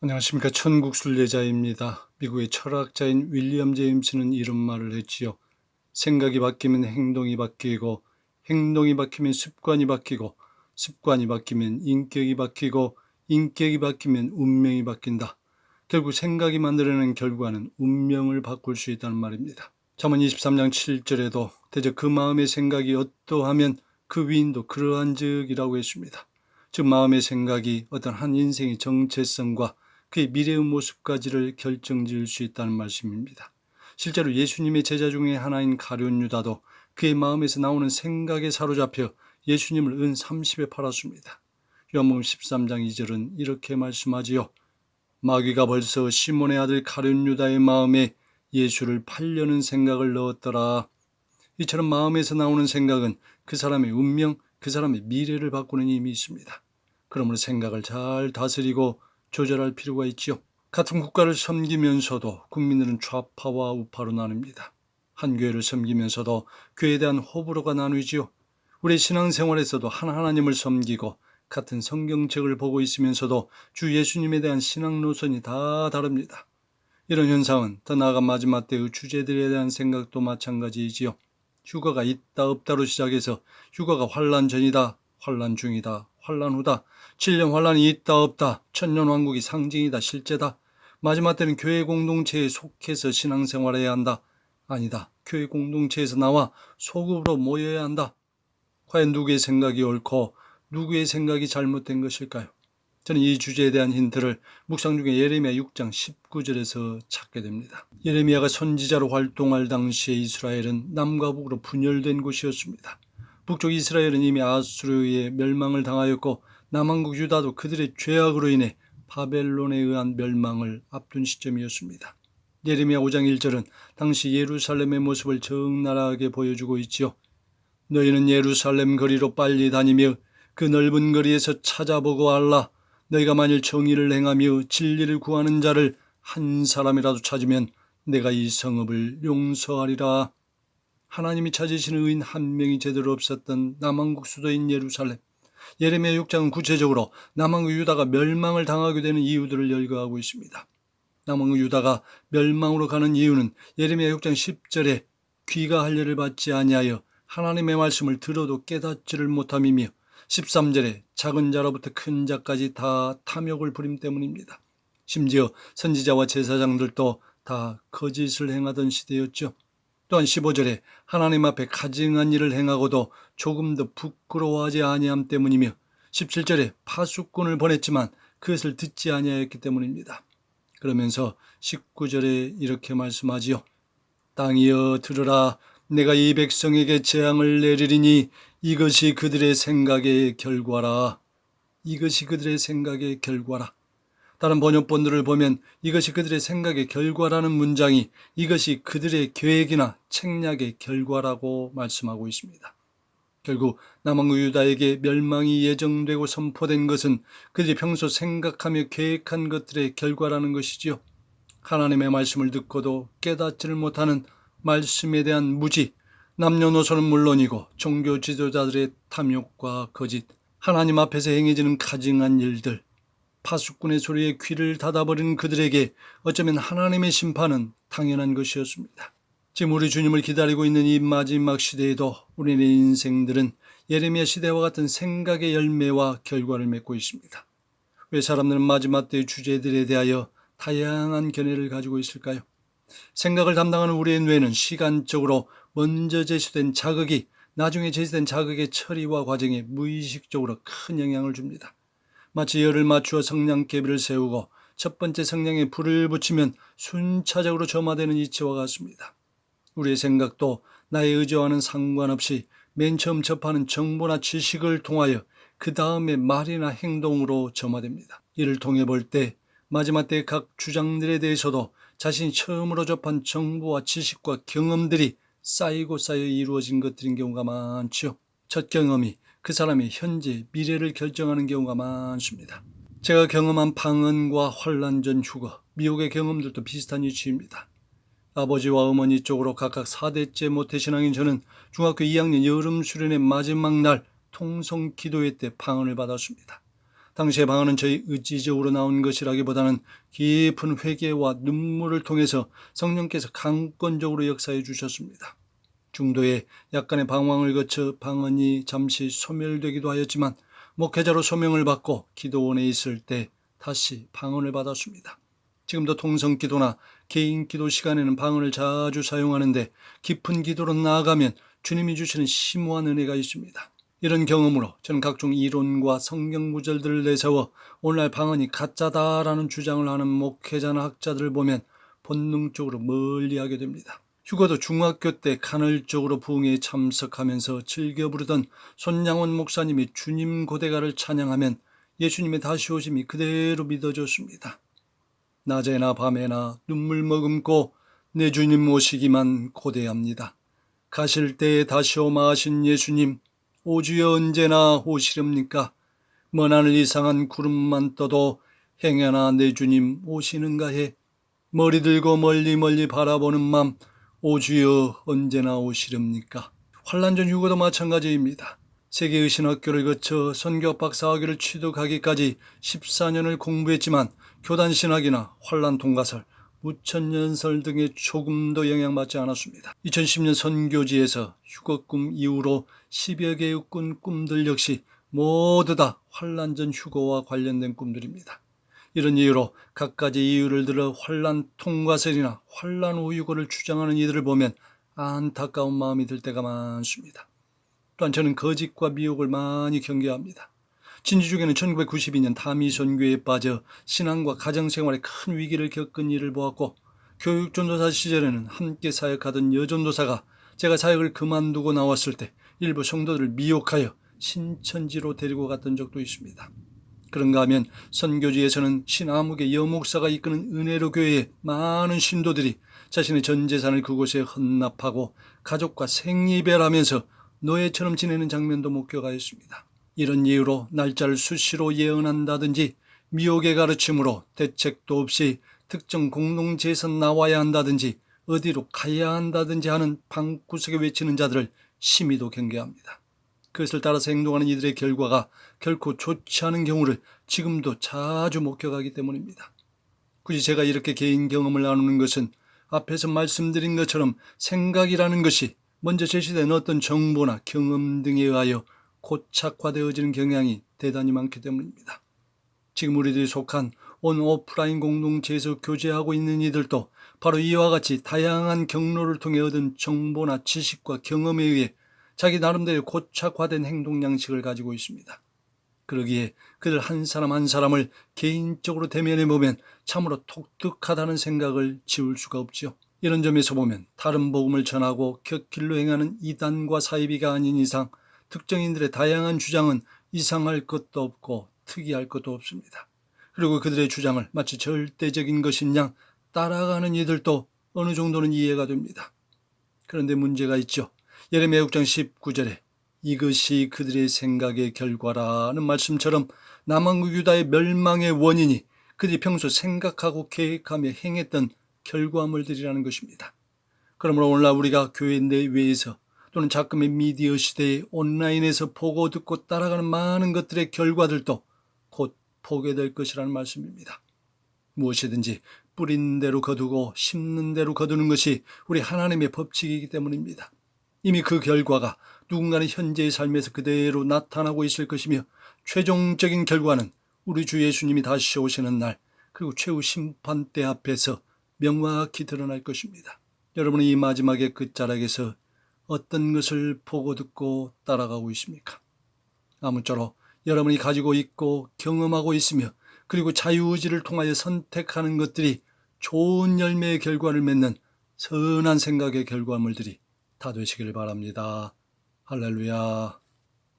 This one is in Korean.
안녕하십니까. 천국 순례자입니다. 미국의 철학자인 윌리엄 제임스는 이런 말을 했지요. 생각이 바뀌면 행동이 바뀌고, 행동이 바뀌면 습관이 바뀌고, 습관이 바뀌면 인격이 바뀌고, 인격이 바뀌면 운명이 바뀐다. 결국 생각이 만들어낸 결과는 운명을 바꿀 수 있다는 말입니다. 잠언 23장 7절에도 대저 그 마음의 생각이 어떠하면 그 위인도 그러한 즉이라고 했습니다. 즉 마음의 생각이 어떤 한 인생의 정체성과 그의 미래의 모습까지를 결정지을 수 있다는 말씀입니다. 실제로 예수님의 제자 중에 하나인 가룟 유다도 그의 마음에서 나오는 생각에 사로잡혀 예수님을 은 30에 팔았습니다. 요한복음 13장 2절은 이렇게 말씀하지요. 마귀가 벌써 시몬의 아들 가룟 유다의 마음에 예수를 팔려는 생각을 넣었더라. 이처럼 마음에서 나오는 생각은 그 사람의 운명, 그 사람의 미래를 바꾸는 힘이 있습니다. 그러므로 생각을 잘 다스리고 조절할 필요가 있지요. 같은 국가를 섬기면서도 국민들은 좌파와 우파로 나뉩니다. 한 교회를 섬기면서도 교회에 대한 호불호가 나누지요. 우리 신앙생활에서도 한 하나님을 섬기고 같은 성경책을 보고 있으면서도 주 예수님에 대한 신앙 노선이 다 다릅니다. 이런 현상은 더 나아가 마지막 때의 주제들에 대한 생각도 마찬가지이지요. 휴가가 있다 없다로 시작해서 휴가가 환란 전이다, 환란 중이다, 환란 후다, 7년 환란이 있다 없다, 천년 왕국이 상징이다 실제다. 마지막 때는 교회 공동체에 속해서 신앙생활해야 한다. 아니다. 교회 공동체에서 나와 소급으로 모여야 한다. 과연 누구의 생각이 옳고 누구의 생각이 잘못된 것일까요? 저는 이 주제에 대한 힌트를 묵상 중에 예레미야 6장 19절에서 찾게 됩니다. 예레미야가 선지자로 활동할 당시에 이스라엘은 남과 북으로 분열된 곳이었습니다. 북쪽 이스라엘은 이미 아수르의 멸망을 당하였고 남한국 유다도 그들의 죄악으로 인해 바벨론에 의한 멸망을 앞둔 시점이었습니다. 예레미야 5장 1절은 당시 예루살렘의 모습을 적나라하게 보여주고 있지요. 너희는 예루살렘 거리로 빨리 다니며 그 넓은 거리에서 찾아보고 알라. 너희가 만일 정의를 행하며 진리를 구하는 자를 한 사람이라도 찾으면 내가 이 성읍을 용서하리라. 하나님이 찾으시는 의인 한 명이 제대로 없었던 남한국 수도인 예루살렘. 예레미야 6장은 구체적으로 남한국 유다가 멸망을 당하게 되는 이유들을 열거하고 있습니다. 남한국 유다가 멸망으로 가는 이유는 예레미야 6장 10절에 귀가 할례를 받지 아니하여 하나님의 말씀을 들어도 깨닫지를 못함이며 13절에 작은 자로부터 큰 자까지 다 탐욕을 부림 때문입니다. 심지어 선지자와 제사장들도 다 거짓을 행하던 시대였죠. 또한 15절에 하나님 앞에 가증한 일을 행하고도 조금 더 부끄러워하지 아니함 때문이며 17절에 파수꾼을 보냈지만 그것을 듣지 아니하였기 때문입니다. 그러면서 19절에 이렇게 말씀하지요. 땅이여 들으라 내가 이 백성에게 재앙을 내리리니 이것이 그들의 생각의 결과라. 이것이 그들의 생각의 결과라. 다른 번역본들을 보면 이것이 그들의 생각의 결과라는 문장이 이것이 그들의 계획이나 책략의 결과라고 말씀하고 있습니다. 결국 남한국 유다에게 멸망이 예정되고 선포된 것은 그들이 평소 생각하며 계획한 것들의 결과라는 것이지요. 하나님의 말씀을 듣고도 깨닫지를 못하는 말씀에 대한 무지, 남녀노소는 물론이고 종교 지도자들의 탐욕과 거짓, 하나님 앞에서 행해지는 가증한 일들, 파수꾼의 소리에 귀를 닫아버린 그들에게 어쩌면 하나님의 심판은 당연한 것이었습니다. 지금 우리 주님을 기다리고 있는 이 마지막 시대에도 우리의 인생들은 예레미야 시대와 같은 생각의 열매와 결과를 맺고 있습니다. 왜 사람들은 마지막 때의 주제들에 대하여 다양한 견해를 가지고 있을까요? 생각을 담당하는 우리의 뇌는 시간적으로 먼저 제시된 자극이 나중에 제시된 자극의 처리와 과정에 무의식적으로 큰 영향을 줍니다. 마치 열을 맞추어 성냥개비를 세우고 첫 번째 성냥에 불을 붙이면 순차적으로 점화되는 이치와 같습니다. 우리의 생각도 나의 의지와는 상관없이 맨 처음 접하는 정보나 지식을 통하여 그 다음에 말이나 행동으로 점화됩니다. 이를 통해 볼 때 마지막 때 각 주장들에 대해서도 자신이 처음으로 접한 정보와 지식과 경험들이 쌓이고 쌓여 이루어진 것들인 경우가 많지요. 첫 경험이 그 사람의 현재 미래를 결정하는 경우가 많습니다. 제가 경험한 방언과 환란 전 휴거, 미혹의 경험들도 비슷한 이치입니다. 아버지와 어머니 쪽으로 각각 4대째 모태신앙인 저는 중학교 2학년 여름 수련의 마지막 날 통성 기도회 때 방언을 받았습니다. 당시의 방언은 저희 의지적으로 나온 것이라기보다는 깊은 회개와 눈물을 통해서 성령께서 강권적으로 역사해 주셨습니다. 중도에 약간의 방황을 거쳐 방언이 잠시 소멸되기도 하였지만 목회자로 소명을 받고 기도원에 있을 때 다시 방언을 받았습니다. 지금도 통성 기도나 개인 기도 시간에는 방언을 자주 사용하는데 깊은 기도로 나아가면 주님이 주시는 심오한 은혜가 있습니다. 이런 경험으로 저는 각종 이론과 성경 구절들을 내세워 오늘날 방언이 가짜다라는 주장을 하는 목회자나 학자들을 보면 본능적으로 멀리하게 됩니다. 휴거도 중학교 때 간헐적으로 부흥회에 참석하면서 즐겨 부르던 손양원 목사님이 주님 고대가를 찬양하면 예수님의 다시 오심이 그대로 믿어졌습니다. 낮에나 밤에나 눈물 머금고 내 주님 오시기만 고대합니다. 가실 때에 다시 오마 하신 예수님 오주여 언제나 오시렵니까? 먼 하늘 이상한 구름만 떠도 행여나 내 주님 오시는가 해 머리 들고 멀리 멀리 바라보는 맘 오주여 언제나 오시렵니까? 환란 전 휴거도 마찬가지입니다. 세계의 신학교를 거쳐 선교 박사학위를 취득하기까지 14년을 공부했지만 교단 신학이나 환란 통가설, 무천년설 등에 조금도 영향받지 않았습니다. 2010년 선교지에서 휴거꿈 이후로 10여 개의 꾼 꿈들 역시 모두 다 환란 전 휴거와 관련된 꿈들입니다. 이런 이유로 갖가지 이유를 들어 환란 통과설이나 환란 후 휴거를 주장하는 이들을 보면 안타까운 마음이 들 때가 많습니다. 또한 저는 거짓과 미혹을 많이 경계합니다. 진주 중에는 1992년 다미 선교에 빠져 신앙과 가정생활에 큰 위기를 겪은 일을 보았고 교육전도사 시절에는 함께 사역하던 여전도사가 제가 사역을 그만두고 나왔을 때 일부 성도들을 미혹하여 신천지로 데리고 갔던 적도 있습니다. 그런가 하면 선교지에서는 신아무개 여목사가 이끄는 은혜로 교회에 많은 신도들이 자신의 전 재산을 그곳에 헌납하고 가족과 생이별하면서 노예처럼 지내는 장면도 목격하였습니다. 이런 이유로 날짜를 수시로 예언한다든지 미혹의 가르침으로 대책도 없이 특정 공동체에서 나와야 한다든지 어디로 가야 한다든지 하는 방구석에 외치는 자들을 심히도 경계합니다. 그것을 따라서 행동하는 이들의 결과가 결코 좋지 않은 경우를 지금도 자주 목격하기 때문입니다. 굳이 제가 이렇게 개인 경험을 나누는 것은 앞에서 말씀드린 것처럼 생각이라는 것이 먼저 제시된 어떤 정보나 경험 등에 의하여 고착화되어지는 경향이 대단히 많기 때문입니다. 지금 우리들이 속한 온 오프라인 공동체에서 교제하고 있는 이들도 바로 이와 같이 다양한 경로를 통해 얻은 정보나 지식과 경험에 의해 자기 나름대로 고착화된 행동 양식을 가지고 있습니다. 그러기에 그들 한 사람 한 사람을 개인적으로 대면해 보면 참으로 독특하다는 생각을 지울 수가 없지요. 이런 점에서 보면 다른 복음을 전하고 곁길로 행하는 이단과 사이비가 아닌 이상 특정인들의 다양한 주장은 이상할 것도 없고 특이할 것도 없습니다. 그리고 그들의 주장을 마치 절대적인 것인 양 따라가는 이들도 어느 정도는 이해가 됩니다. 그런데 문제가 있죠. 예레미야 6장 19절에 이것이 그들의 생각의 결과라는 말씀처럼 남한국 유다의 멸망의 원인이 그들이 평소 생각하고 계획하며 행했던 결과물들이라는 것입니다. 그러므로 오늘날 우리가 교회 내외에서 또는 자금의 미디어 시대에 온라인에서 보고 듣고 따라가는 많은 것들의 결과들도 곧 보게 될 것이라는 말씀입니다. 무엇이든지 뿌린 대로 거두고 심는 대로 거두는 것이 우리 하나님의 법칙이기 때문입니다. 이미 그 결과가 누군가는 현재의 삶에서 그대로 나타나고 있을 것이며 최종적인 결과는 우리 주 예수님이 다시 오시는 날 그리고 최후 심판대 앞에서 명확히 드러날 것입니다. 여러분은 이 마지막의 끝자락에서 어떤 것을 보고 듣고 따라가고 있습니까? 아무쪼록 여러분이 가지고 있고 경험하고 있으며 그리고 자유의지를 통하여 선택하는 것들이 좋은 열매의 결과를 맺는 선한 생각의 결과물들이 다 되시길 바랍니다. 할렐루야.